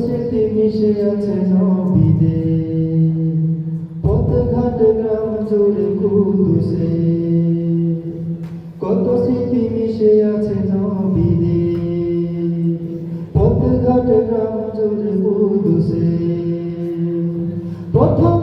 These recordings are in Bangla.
স্মৃতি মিশে আছে নবীদের। পথ ঘাট গ্রাম জুড়ে কুদুসে। কত স্মৃতি মিশে আছে নবীদের। পথ ঘাট গ্রাম জুড়ে কুদুসে। প্রথমটি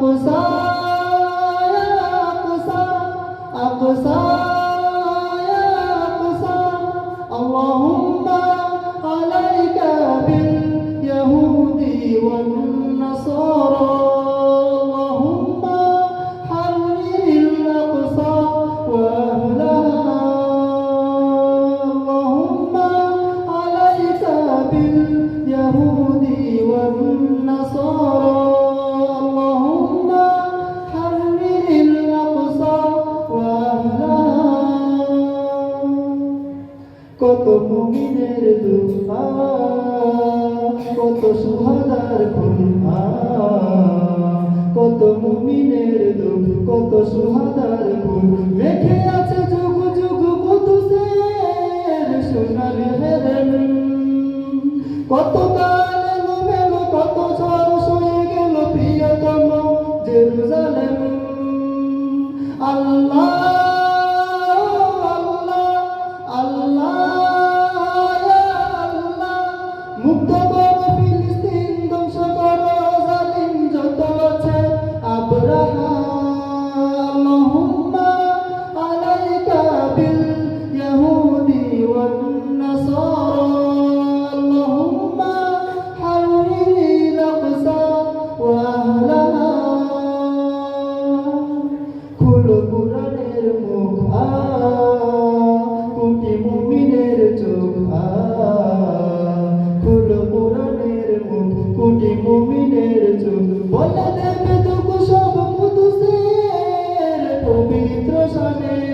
أقصى يا أقصى أقصى يا أقصى. اللهم عليك والنصارى. اللهم الأقصى وأهلها. اللهم عليك والنصارى. কত মুমিনের দুহা কত সুহাদার খুলহা কত মুমিনের দুঃখ, কত সুহাদার খুল রেখে আছে যুগ যুগ কুতুসের কত কাল মেল কত ঝড় সয়ে গেল প্রিয়তম জেরুজালেম। Allah the.